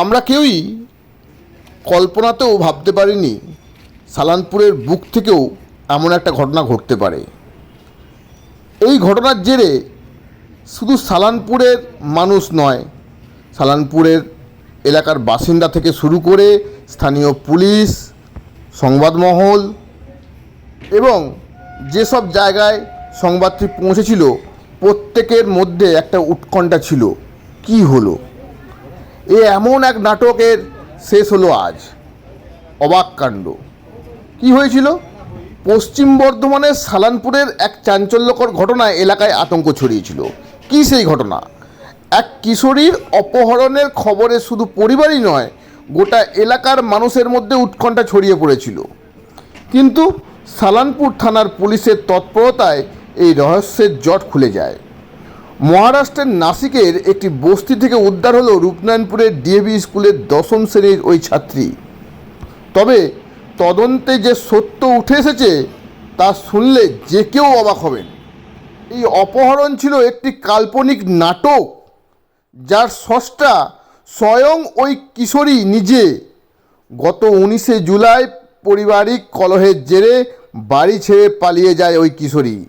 আমরা কেউই কল্পনাতেও ভাবতে পারিনি সালানপুরের বুক থেকেও এমন একটা ঘটনা ঘটতে পারে। এই ঘটনার জেরে শুধু সালানপুরের মানুষ নয়, সালানপুরের এলাকার বাসিন্দা থেকে শুরু করে স্থানীয় পুলিশ, সংবাদমহল এবং যেসব জায়গায় সংবাদটি পৌঁছেছিল, প্রত্যেকের মধ্যে একটা উৎকণ্ঠা ছিল, কি হলো? এ এমন এক নাটকের শেষ হলো আজ। অবাক কাণ্ড। কি হয়েছিল? পশ্চিম বর্ধমানের সালানপুরের এক চাঞ্চল্যকর ঘটনায় এলাকায় আতঙ্ক ছড়িয়েছিল। কি সেই ঘটনা? এক কিশোরীর অপহরণের খবরে শুধু পরিবারই নয়, গোটা এলাকার মানুষের মধ্যে উৎকণ্ঠা ছড়িয়ে পড়েছিল। কিন্তু সালানপুর থানার পুলিশের তৎপরতায় এই রহস্যের জট খুলে যায়। মহারাষ্ট্রের নাসিকের একটি বস্তি থেকে উদ্ধার হলো রূপনারায়ণপুরের ডিএভি স্কুলের দশম শ্রেণির ওই ছাত্রী। তবে তদন্তে যে সত্য উঠে এসেছে, তা শুনলে যে কেউ অবাক হবেন। এই অপহরণ ছিল একটি কাল্পনিক নাটক, যার স্রষ্টা স্বয়ং ওই কিশোরী নিজে। গত উনিশে জুলাই পারিবারিক কলহের জেরে বাড়ি ছেড়ে পালিয়ে যায় ওই কিশোরী।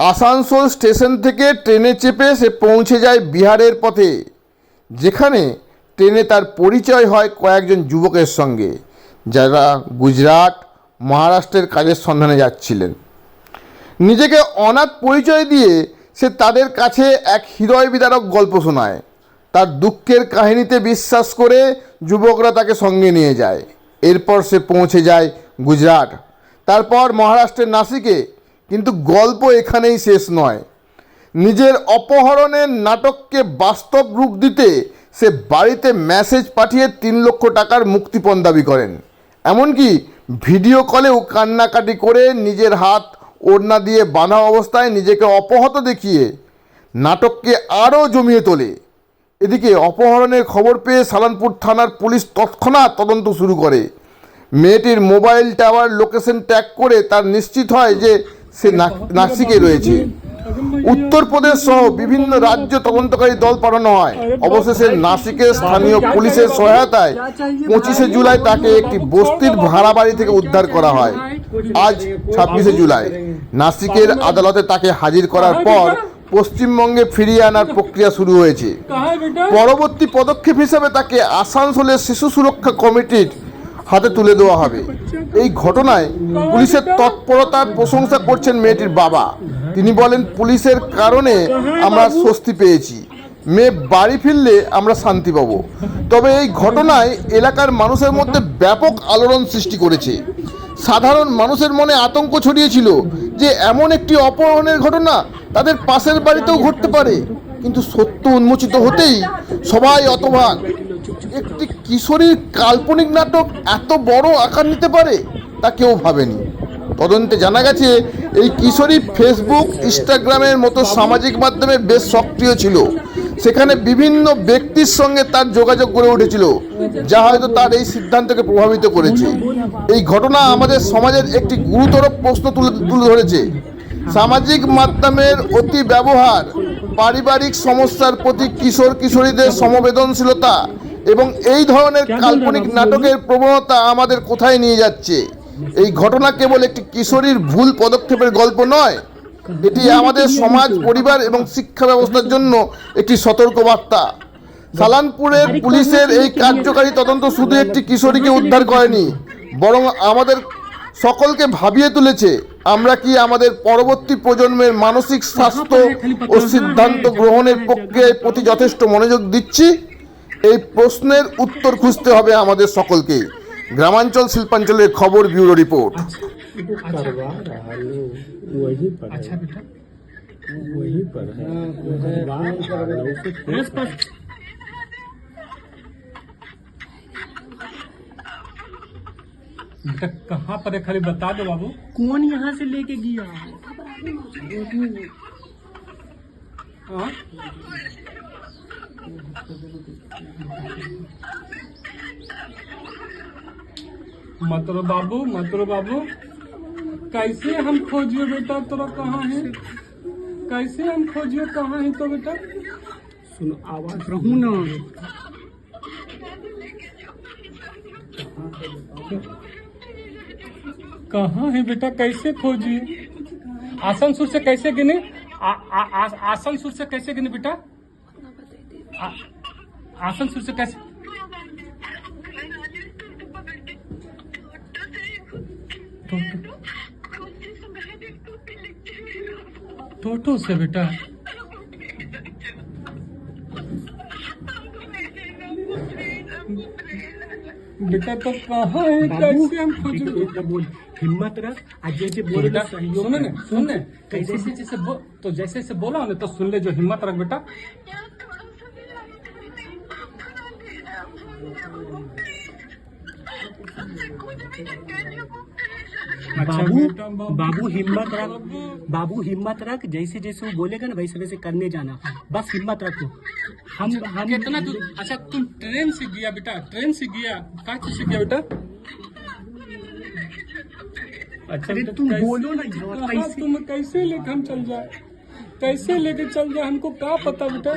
আসানসোল স্টেশন থেকে ট্রেনে চেপে সে পৌঁছে যায় বিহারের পথে, যেখানে ট্রেনে তার পরিচয় হয় কয়েকজন যুবকের সঙ্গে, যারা গুজরাট, মহারাষ্ট্রের কাজের সন্ধানে যাচ্ছিলেন। নিজেকে অনাথ পরিচয় দিয়ে সে তাদের কাছে এক হৃদয় বিদারক গল্প শোনায়। তার দুঃখের কাহিনীতে বিশ্বাস করে যুবকরা তাকে সঙ্গে নিয়ে যায়। এরপর সে পৌঁছে যায় গুজরাট। তারপর মহারাষ্ট্রের নাসিকে কিন্তু গল্প এখানেই শেষ নয়। নিজের অপহরণের নাটককে বাস্তব রূপ দিতে সে বাড়িতে মেসেজ পাঠিয়ে তিন লক্ষ টাকার মুক্তিপণ দাবি করেন। এমনকি ভিডিও কলেও কান্নাকাটি করে নিজের হাত ওড়না দিয়ে বাঁধা অবস্থায় নিজেকে অপহত দেখিয়ে নাটককে আরও জমিয়ে তোলে। এদিকে অপহরণের খবর পেয়ে সালানপুর থানার পুলিশ তৎক্ষণাৎ তদন্ত শুরু করে। মেয়েটির মোবাইল টাওয়ার লোকেশন ট্যাগ করে তার নিশ্চিত হয় যে সে নাসিকে রয়েছে। উত্তরপ্রদেশ সহ বিভিন্ন রাজ্য তদন্তকারী দল পাঠানো হয়। অবশেষে নাসিকের স্থানীয় পুলিশের সহায়তায় পঁচিশে জুলাই তাকে একটি বস্তির ভাড়া বাড়ি থেকে উদ্ধার করা হয়। আজ ছাব্বিশে জুলাই। নাসিকের আদালতে তাকে হাজির করার পর পশ্চিমবঙ্গে ফিরিয়ে আনার প্রক্রিয়া শুরু হয়েছে। পরবর্তী পদক্ষেপ হিসাবে তাকে আসানসোলের শিশু সুরক্ষা কমিটির হাতে তুলে দেওয়া হবে। এই ঘটনায় পুলিশের তৎপরতার প্রশংসা করছেন মেয়েটির বাবা। তিনি বলেন, পুলিশের কারণে আমরা স্বস্তি পেয়েছি। মেয়ে বাড়ি ফিরলে আমরা শান্তি পাব। তবে এই ঘটনায় এলাকার মানুষের মধ্যে ব্যাপক আলোড়ন সৃষ্টি করেছে। সাধারণ মানুষের মনে আতঙ্ক ছড়িয়েছিল যে এমন একটি অপহরণের ঘটনা তাদের পাশের বাড়িতেও ঘটতে পারে। কিন্তু সত্য উন্মোচিত হতেই সবাই অতভাগ একটি কিশোরীর কাল্পনিক নাটক এত বড় আকার নিতে পারে তা কেউ ভাবেনি। তদন্তে জানা গেছে এই কিশোরী ফেসবুক ইনস্টাগ্রামের মতো সামাজিক মাধ্যমে বেশ সক্রিয় ছিল। সেখানে বিভিন্ন ব্যক্তির সঙ্গে তার যোগাযোগ গড়ে উঠেছিল যা হয়তো তার এই সিদ্ধান্তকে প্রভাবিত করেছে। এই ঘটনা আমাদের সমাজের একটি গুরুতর প্রশ্ন তুলে তুলে ধরেছে। সামাজিক মাধ্যমের অতি ব্যবহার পারিবারিক সমস্যার প্রতি কিশোর কিশোরীদের সমবেদনশীলতা এবং এই ধরনের কাল্পনিক নাটকের প্রবণতা আমাদের কোথায় নিয়ে যাচ্ছে? এই ঘটনা কেবল একটি কিশোরীর ভুল পদক্ষেপের গল্প নয় এটি আমাদের সমাজ পরিবার এবং শিক্ষা ব্যবস্থার জন্য একটি সতর্কবার্তা। সালানপুরের পুলিশের এই কার্যকারী তদন্ত শুধু একটি কিশোরীকে উদ্ধার করেনি বরং আমাদের সকলকে ভাবিয়ে তুলেছে আমরা কি আমাদের পরবর্তী প্রজন্মের মানসিক স্বাস্থ্য ও সিদ্ধান্ত গ্রহণের প্রক্রিয়ার প্রতি যথেষ্ট মনোযোগ দিচ্ছি। এই প্রশ্নের উত্তর খুঁজতে হবে আমাদের সকলকে গ্রামাঞ্চল শিল্পাঞ্চলের খবর ব্যুরো রিপোর্ট करवा रहा लोग वही पर अच्छा बेटा वही पर है करवा रहा है, उसे बस बस बेटा कहाँ पर है खाली बता दो बाबू कौन यहाँ से लेके गया हाँ? मतरो बाबू मतरो बाबू कैसे हम खोजिए बेटा तोरा कहाँ है? कैसे हम खोजिए कहाँ है तो बेटा? सुन आवाज़ रहूँ ना। कहाँ है बेटा? कैसे खोजिए? आसनसोल से कैसे गिने? आ, आ, आ, से कैसे गिने बेटा? आ, आसनसोल से कैसे? टोटो से बेटा। बेटा तो कहाँ है? कैसे हम खोजें हिम्मत रख। आज जैसे बोले बेटा सुन ने सुन ने। कैसे? जैसे तो जैसे जैसे बोला ना तो सुन ले जो हिम्मत रख बेटा। अच्छा बाबू बाबू। हिम्मत रख बाबू। हिम्मत रख जैसे जैसे वो बोलेगा ना वैसे वैसे करने जाना। बस हिम्मत रखो। हम हम कितना अच्छा तुम ट्रेन से गया बेटा। ट्रेन से गया। का चीज़ से गया बेटा। अच्छा अरे तुम बोलो ना कैसे- तुम कैसे लेके हम चल जाए? कैसे लेके चल जाए? हमको क्या पता बेटा?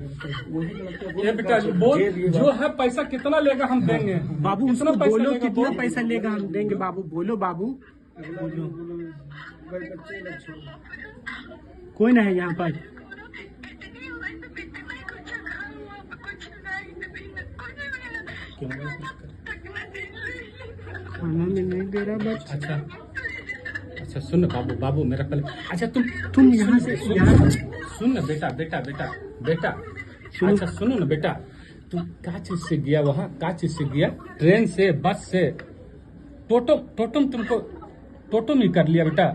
ये बेटा बोल जो है पैसा कितना लेगा हम देंगे? बाबू उसको बोलो कितना पैसा लेगा हम देंगे बाबू बोलो बाबू। बोलो कोई ना है यहाँ पर। खाना में नहीं दे रहा बस अच्छा। अच्छा सुन बाबू बाबू मेरा पहले अच्छा तुम तुम यहाँ से यहाँ सुन ना बेटा बेटा बेटा। बेटा सुनो। अच्छा सुनो ना बेटा तू क्या चीज़ से गया वहाँ क्या चीज़ से गया ट्रेन से बस से टोटो टोटो में तुमको टोटो में कर लिया बेटा।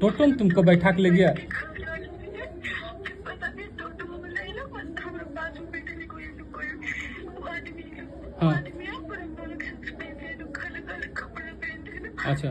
टोटो में तुमको बैठा के ले गया। हाँ। अच्छा।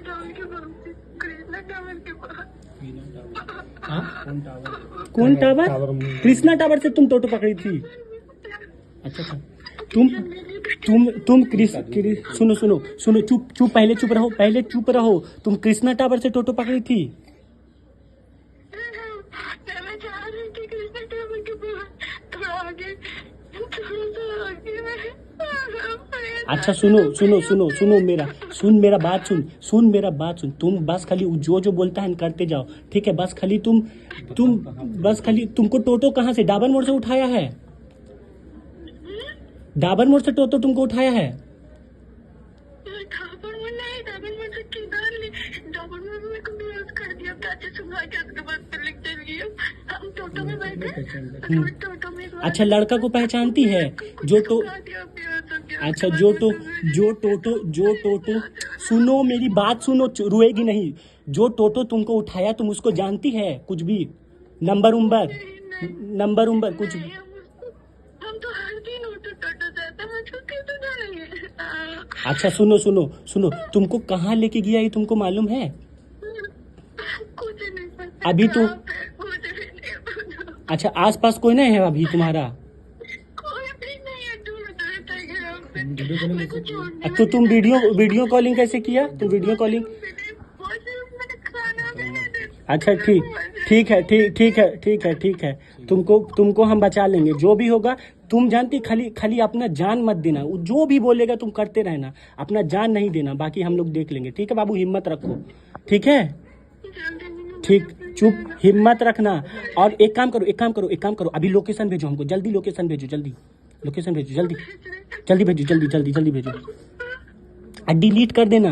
कौन टावर? कृष्णा टावर से तुम टोटो पकड़ी थी। अच्छा था तुम तुम तुम क्रिस सुनो सुनो सुनो चुप चुप पहले चुप रहो पहले चुप रहो। तुम कृष्णा टावर से टोटो पकड़ी थी मैं जा रही थी कृष्ण टेबल के पास थोड़ा आगे थोड़ा सा आगे मैं अच्छा सुनो सुनो सुनो सुनो मेरा सुन मेरा बात सुन सुन मेरा बात सुन। तुम बस खाली जो जो बोलता है करते जाओ। ठीक है बस खाली तुम तुम बस खाली तुमको टोटो कहाँ से डाबर मोड़ से उठाया है? डाबर मोड़ से टोटो तुमको उठाया है? डाबर में नहीं डाबर में से किधर ले? डाबर में मेरे को बेहोश कर दिया प्याचे सुबह के उसके बाद फिर लिख चल गई हम टोटो में बैठे टोटो में अच्छा लड़का को पहचानती है जो तो अच्छा जो तो जो टोटो जो टोटो सुनो मेरी बात सुनो रोएगी नहीं। जो टोटो तुमको उठाया तुम उसको जानती है कुछ भी? नंबर उम्बर नंबर उम्बर कुछ भी। तो तो अच्छा सुनो सुनो सुनो तुमको कहाँ लेके गया ये तुमको मालूम है? अभी तो- अच्छा आसपास कोई नहीं है अभी तुम्हारा कोई भी नहीं है दूर दूर तक है हमसे मेरे को छोड़ने तो तुम वीडियो वीडियो कॉलिंग कैसे किया? तुम वीडियो कॉलिंग अच्छा ठीक ठीक है ठीक ठीक है ठीक है ठीक है। तुमको तुमको हम बचा लेंगे। जो भी होगा तुम जानती खाली खाली अपना जान मत देना। जो भी बोलेगा तुम करते रहना। अपना जान नहीं देना। बाकी हम लोग देख लेंगे। ठीक है बाबू हिम्मत रखो। ठीक है? ठीक चुप। हिम्मत रखना। और एक काम करो एक काम करो एक काम करो। अभी लोकेशन भेजो हमको। जल्दी लोकेशन भेजो जल्दी। लोकेशन भेजो जल्दी। जल्दी भेजो जल्दी जल्दी जल्दी भेजो। डिलीट कर देना।